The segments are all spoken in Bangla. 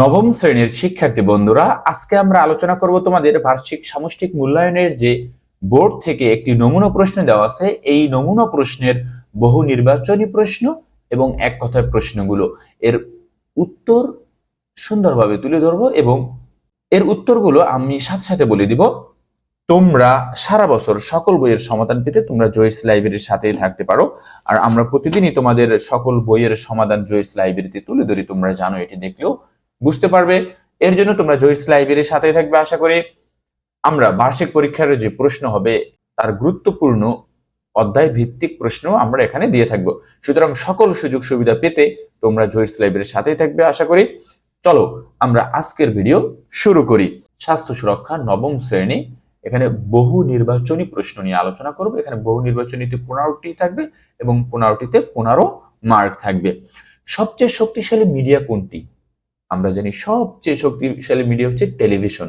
নবম শ্রেণির শিক্ষার্থী বন্ধুরা, আজকে আমরা আলোচনা করব তোমাদের বার্ষিক সামষ্টিক মূল্যায়নের যে বোর্ড থেকে একটি নমুনা প্রশ্ন দেওয়া আছে। এই নমুনা প্রশ্নের বহু নির্বাচনী প্রশ্ন এবং এক কথায় প্রশ্নগুলো। এর উত্তর সুন্দরভাবে তুলে ধরবো এবং এর উত্তরগুলো আমি সাথে সাথে বলে দিব। তোমরা সারা বছর সকল বইয়ের সমাধান পেতে তোমরা জয়েস লাইব্রেরির সাথেই থাকতে পারো। আর আমরা প্রতিদিনই তোমাদের সকল বইয়ের সমাধান জয়েস লাইব্রেরিতে তুলে ধরি, তোমরা জানো এটি দেখলেও। বুঝতে পারবে। এর জন্য তোমরা জয়েস লাইব্রেরির সাথেই থাকবে, আশা করি। আমরা বার্ষিক পরীক্ষার যে প্রশ্ন হবে, তার গুরুত্বপূর্ণ অধ্যায় ভিত্তিক প্রশ্ন আমরা এখানে দিয়ে থাকব। সুতরাং সকল সুযোগ সুবিধা পেতে তোমরা জয়েস লাইব্রেরির সাথেই থাকবে, আশা করি। চলো, আমরা আজকের ভিডিও শুরু করি। স্বাস্থ্য সুরক্ষা, নবম শ্রেণি। এখানে বহু নির্বাচনী প্রশ্ন নিয়ে আলোচনা করব। এখানে বহু নির্বাচনীতে পনেরোটি থাকবে এবং পনেরোটিতে পনেরো মার্ক থাকবে। সবচেয়ে শক্তিশালী মিডিয়া কোনটি? আমরা জানি সবচেয়ে শক্তিশালী মিডিয়া হচ্ছে টেলিভিশন,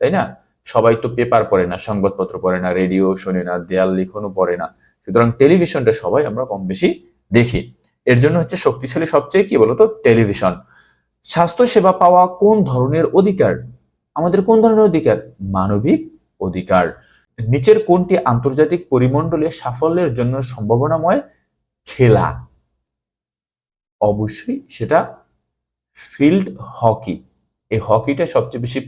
তাই না? সবাই তো পেপার পড়ে না, সংবাদপত্র পড়ে না, রেডিও শোনে না, দেয়াল লিখনও পড়ে না। সুতরাং টেলিভিশনটা সবাই আমরা কম বেশি দেখি। এর জন্য হচ্ছে শক্তিশালী সবচেয়ে কি বলতো? টেলিভিশন। স্বাস্থ্য সেবা পাওয়া কোন ধরনের অধিকার? আমাদের কোন ধরনের অধিকার? মানবিক অধিকার। নিচের কোনটি আন্তর্জাতিক পরিমণ্ডলে সাফল্যের জন্য সম্ভাবনাময়? খেলা। অবশ্যই সেটা ফিল্ড হকি। এই হকিটা সবচেয়ে বেশি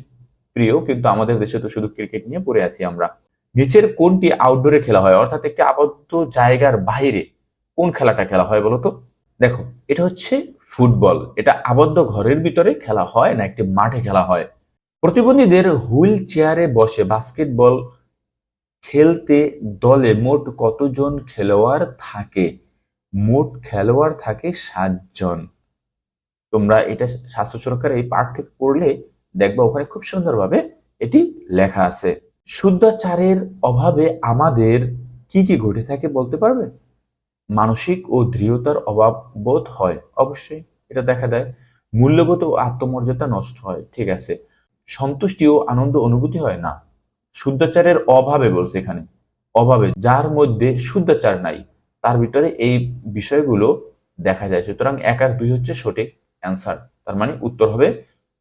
প্রিয়, কিন্তু আমাদের দেশে তো শুধু ক্রিকেট নিয়ে পড়ে আছি আমরা। নিচের কোনটি আউটডোরে খেলা হয়? অর্থাৎ একটি আবদ্ধ জায়গার বাইরে কোন খেলাটা খেলা হয় বলতো দেখো, এটা হচ্ছে ফুটবল। এটা আবদ্ধ ঘরের ভিতরে খেলা হয় না, একটি মাঠে খেলা হয়। প্রতিবন্ধীদের হুইল চেয়ারে বসে বাস্কেটবল খেলতে দলে মোট কতজন খেলোয়াড় থাকে? মোট খেলোয়াড় থাকে সাতজন। তোমরা এটা স্বাস্থ্য সুরক্ষার এই পাঠ থেকে পড়লে দেখবা ওখানে খুব সুন্দরভাবে এটি লেখা আছে। শুদ্ধাচারের অভাবে আমাদের কি কি ঘটে থাকে বলতে পারবে? মানসিক ও দৃঢ়তার অভাব বোধ হয়, অবশ্যই এটা দেখা দেয়। মূল্যবোধ ও আত্মমর্যাদা নষ্ট হয়, ঠিক আছে। সন্তুষ্টি ও আনন্দ অনুভূতি হয় না। শুদ্ধাচারের অভাবে বলছে এখানে। অভাবে, যার মধ্যে শুদ্ধাচার নাই, তার ভিতরে এই বিষয়গুলো দেখা যায়। সুতরাং এক আর দুই হচ্ছে সঠিক। অ্যান্সার। তার মানে উত্তর হবে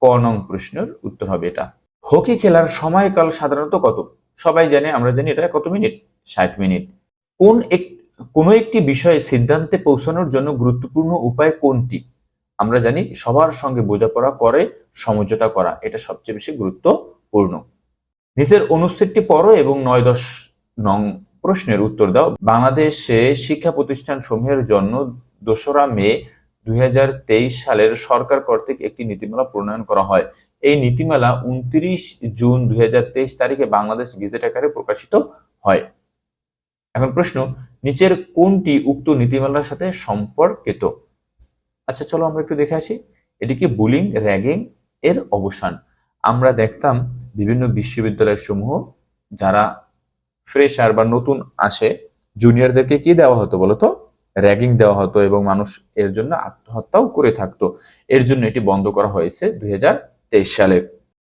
ক নং প্রশ্নের উত্তর হবে এটা। হকি খেলার সময়কাল সাধারণত কত? সবাই জানে, আমরা জানি এটা কত মিনিট? ষাট মিনিট। কোন এক, কোনো একটি বিষয়ে সিদ্ধান্তে পৌঁছানোর জন্য গুরুত্বপূর্ণ উপায় কোনটি? আমরা জানি সবার সঙ্গে বোঝাপড়া করে, সমঝোতা করা, এটা সবচেয়ে বেশি গুরুত্বপূর্ণ। নিচের অনুচ্ছেদটি পড়ো এবং নয় দশ নং প্রশ্নের উত্তর দাও। বাংলাদেশে শিক্ষা প্রতিষ্ঠান সমূহের জন্য দোসরা মে দুই হাজার তেইশ সালের সরকার কর্তৃক একটি নীতিমালা প্রণয়ন করা হয়। এই নীতিমালা উনত্রিশ জুন দুই হাজার তেইশ তারিখে বাংলাদেশ গেজেট আকারে প্রকাশিত হয়। এখন প্রশ্ন, নিচের কোনটি উক্ত নীতিমালার সাথে সম্পর্কিত? আচ্ছা চলো আমরা একটু দেখে আসি। এটি কি বুলিং, র্যাগিং এর অবসান? আমরা দেখতাম বিভিন্ন বিশ্ববিদ্যালয় সমূহ যারা ফ্রেশার বা নতুন আসে, জুনিয়রদেরকে কি দেওয়া হতো বলতো? র্যাগিং দেওয়া হতো এবং মানুষ এর জন্য আত্মহত্যাও করে থাকতো। এর জন্য এটি বন্ধ করা হয়েছে দুই হাজার তেইশ সালে।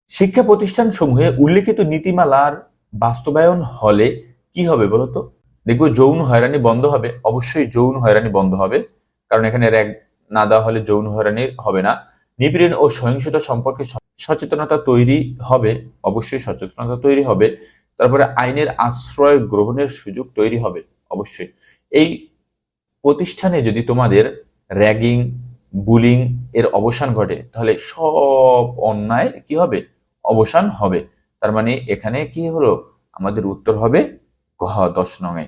শিক্ষা প্রতিষ্ঠান সমূহে উল্লেখিত নীতিমালার বাস্তবায়ন হলে কি হবে বলতো? দেখব, যৌন হয়রানি বন্ধ হবে। অবশ্যই যৌন হয়রানি বন্ধ হবে। কারণ এখানে র্যাগ না দেওয়া হলে যৌন হয়রানি হবে না। নিপীড়ন ও সহিংসতা সম্পর্কে সচেতনতা তৈরি হবে। অবশ্যই সচেতনতা তৈরি হবে। তারপরে আইনের আশ্রয় গ্রহণের সুযোগ তৈরি হবে। অবশ্যই। এই প্রতিষ্ঠানে যদি তোমাদের র্যাগিং বুলিং এর অবসান ঘটে, তাহলে সব অন্যায় কি হবে? অবসান হবে। তার মানে এখানে কি হলো? আমাদের উত্তর হবে গহ দশ নঙে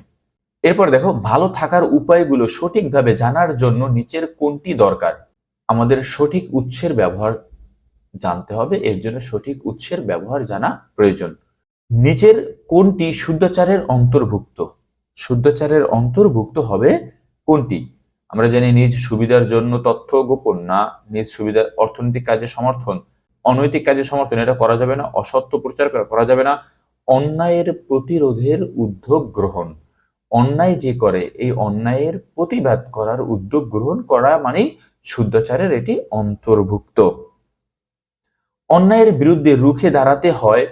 এরপর দেখো, ভালো থাকার উপায়গুলো সঠিকভাবে জানার জন্য নিচের কোনটি দরকার? আমাদের সঠিক উৎসের ব্যবহার জানতে হবে, এর জন্য সঠিক উৎসের ব্যবহার জানা প্রয়োজন। নিচের কোনটি শুদ্ধাচারের অন্তর্ভুক্ত? শুদ্ধাচারের অন্তর্ভুক্ত হবে কোনটি? আমরা জানি নিজ সুবিধার জন্য তথ্য গোপন, না নিজ সুবিধা অর্থনৈতিক কাজে সমর্থন? অনৈতিক কাজে সমর্থন, এটা করা যাবে না, অসত্য প্রচার করা যাবে না। অন্যায়ের প্রতিরোধের উদ্যোগ গ্রহণ। অন্যায় যে করে, এই অন্যায়ের প্রতিবাদ করার উদ্যোগ গ্রহণ করা মানেই শুদ্ধাচারের এটি অন্তর্ভুক্ত। অন্যায়ের বিরুদ্ধে রুখে দাঁড়াতে হয়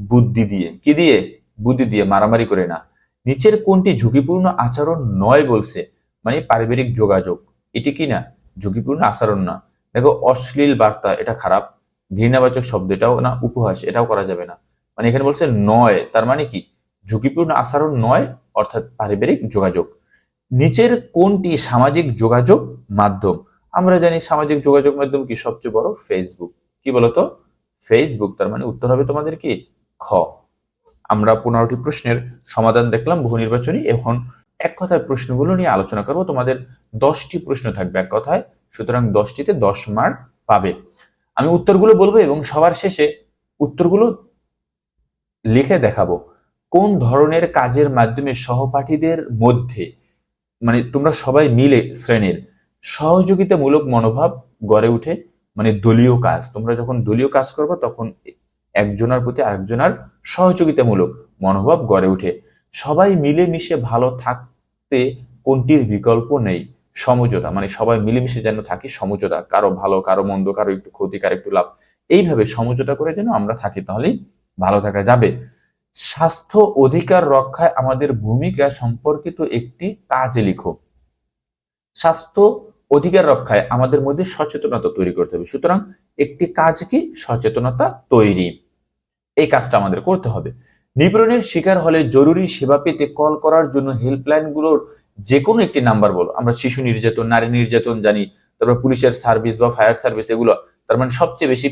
বুদ্ধি দিয়ে। কি দিয়ে? বুদ্ধি দিয়ে, মারামারি করে না। নিচের কোনটি ঝুঁকিপূর্ণ আচরণ নয় বলছে। মানে পারিবারিক যোগাযোগ। এটি কি না? ঝুঁকিপূর্ণ আচরণ না। দেখো, অশ্লীল বার্তা, এটা খারাপ। ঘৃণাবাচক শব্দ এটাও না, উপহাস, এটাও করা যাবে না। মানে এখানে বলছে নয়, তার মানে কি? ঝুঁকিপূর্ণ আচরণ নয়, অর্থাৎ পারিবারিক যোগাযোগ। নিচের কোনটি সামাজিক যোগাযোগ মাধ্যম? আমরা জানি সামাজিক যোগাযোগ মাধ্যম কি? সবচেয়ে বড় ফেসবুক কি বলতো? ফেসবুক তার মানে উত্তর হবে তোমাদের কি? খ। আমরা পনেরোটি প্রশ্নের সমাধান দেখলাম, বহু নির্বাচনী এখন এক কথায় প্রশ্নগুলো নিয়ে আলোচনা করব। তোমাদের দশটি প্রশ্ন থাকবে এক কথায়, সুতরাং দশটিতে দশ মার্ক পাবে। আমি উত্তরগুলো বলব এবং সবার শেষে উত্তরগুলো লিখে দেখাবো। কোন ধরনের কাজের মাধ্যমে সহপাঠীদের মধ্যে মানে তোমরা সবাই মিলে শ্রেণির, সহযোগিতামূলক মনোভাব গড়ে উঠে মানে দলীয় কাজ। তোমরা যখন দলীয় কাজ করবে, তখন একজনের প্রতি আরেকজনের সহযোগিতামূলক মনোভাব গড়ে উঠে সবাই মিলেমিশে ভালো থাকতে কোনটির বিকল্প নেই? সমঝোতা মানে সবাই মিলেমিশে যেন থাকি সমঝোতা, কারও ভালো, কারও মন্দ, কারও একটু ক্ষতি, কারও একটু লাভ। এইভাবে সমঝোতা করে যেন আমরা থাকি, তাহলেই ভালো থাকা যাবে। স্বাস্থ্য অধিকার রক্ষায় আমাদের ভূমিকা সম্পর্কিত একটি কাজ লিখো। স্বাস্থ্য অধিকার রক্ষায় আমাদের মধ্যে সচেতনতা তৈরি করতে হবে। সুতরাং একটি কাজ কি? সচেতনতা তৈরি। এই কাজটা আমাদের করতে হবে। নিপীড়নের শিকার হলে জরুরি সেবা পেতে কল করার জন্য হেল্পলাইনগুলোর যে কোনো একটি নাম্বার বলো। আমরা শিশু নির্যাতন, নারী নির্যাতন জানি, তারপর পুলিশের সার্ভিস বা ফায়ার সার্ভিস এগুলো, তার মানে সবচেয়ে বেশি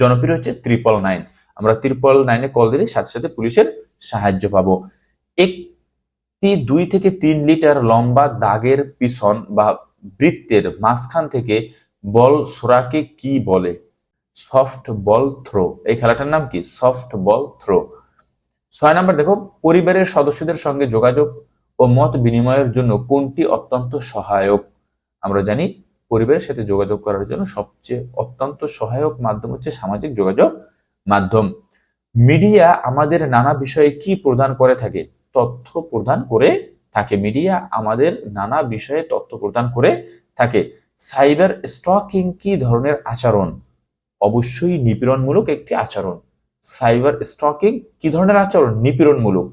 জনপ্রিয় হচ্ছে ত্রিপল নাইন। আমরা ত্রিপল নাইনে কল দিলে সাথে সাথে পুলিশের সাহায্য পাবো। একটি দুই থেকে তিন লিটার লম্বা দাগের পিছন বা বৃত্তের মাঝখান থেকে বল সোরাকে কি বলে? Soft ball throw. এই খেলাটার নাম কি? Soft ball throw. ছয় নম্বর, দেখো, পরিবারের সদস্যদের সঙ্গে যোগাযোগ ও মত বিনিময়ের জন্য কোনটি অত্যন্ত সহায়ক? আমরা জানি পরিবারের সাথে যোগাযোগ করার জন্য সবচেয়ে অত্যন্ত সহায়ক মাধ্যম হচ্ছে সামাজিক যোগাযোগ মাধ্যম। মিডিয়া আমাদের নানা বিষয়ে কি প্রদান করে থাকে? তথ্য প্রদান করে থাকে। মিডিয়া আমাদের নানা বিষয়ে তথ্য প্রদান করে থাকে। সাইবার স্টকিং কি ধরনের আচরণ? অবশ্যই নিপীড়নমূলক একটি আচরণ। সাইবার স্টকিং কি ধরনের আচরণ? নিপীড়নমূলক।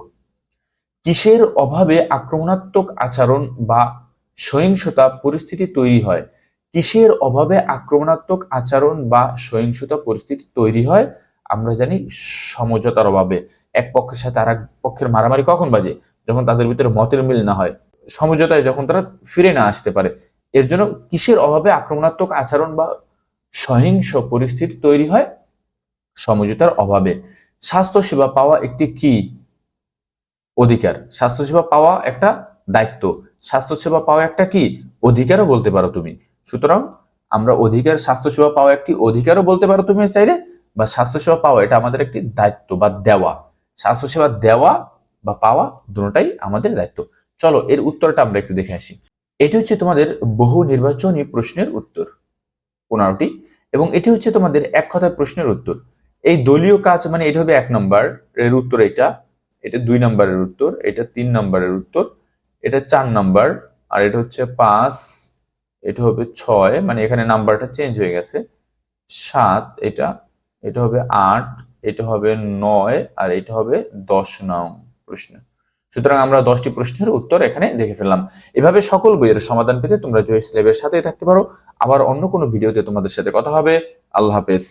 কিসের অভাবে আক্রমণাত্মক আচরণ বা সহিংসতা পরিস্থিতি তৈরি হয়? কিসের অভাবে আক্রমণাত্মক আচরণ বা সহিংসতা পরিস্থিতি তৈরি হয়? আমরা জানি সমঝোতার অভাবে। এক পক্ষের সাথে আর পক্ষের মারামারি কখন বাজে? যখন তাদের ভিতরে মতের মিল না হয়। সমঝোতায় যখন তারা ফিরে না আসতে পারে। এর জন্য কিসের অভাবে আক্রমণাত্মক আচরণ বা সহিংস পরিস্থিতি তৈরি হয়? সমঝোতার অভাবে। স্বাস্থ্যসেবা পাওয়া একটি কি অধিকার? স্বাস্থ্যসেবা পাওয়া একটা দায়িত্ব। স্বাস্থ্যসেবা পাওয়া একটা কি অধিকারও বলতে পারো তুমি। সুতরাং আমরা অধিকার, স্বাস্থ্যসেবা পাওয়া একটি অধিকারও বলতে পারো তুমি চাইলে বা স্বাস্থ্যসেবা পাওয়া এটা আমাদের একটি দায়িত্ব বা দেওয়া। স্বাস্থ্যসেবা দেওয়া বা পাওয়া দুটোটাই আমাদের দায়িত্ব। চলো এর উত্তরটা আমরা একটু দেখে আসি। এটি হচ্ছে তোমাদের বহু নির্বাচনী প্রশ্নের উত্তর। পনেরোটি এবং এটি হচ্ছে তোমাদের এক কথায় প্রশ্নের উত্তর। এই দলীয় কাজ মানে এটা হবে এক নম্বর এর উত্তর এটা। এটা দুই নম্বরের উত্তর, এটা তিন নম্বরের উত্তর, এটা চার নাম্বার, আর এটা হচ্ছে পাঁচ, এটা হবে ছয় মানে এখানে নাম্বারটা চেঞ্জ হয়ে গেছে। সাত এটা এটা হবে আট, এটা হবে নয়, আর এটা হবে দশ নং প্রশ্ন। সুতরাং আমরা দশটি প্রশ্নের উত্তর এখানে দেখে ফেললাম। এভাবে সকল বইয়ের সমাধান পেতে তোমরা জয় স্লেবের সাথেই থাকতে পারো। আবার অন্য কোনো ভিডিওতে তোমাদের সাথে কথা হবে। আল্লাহ হাফেজ।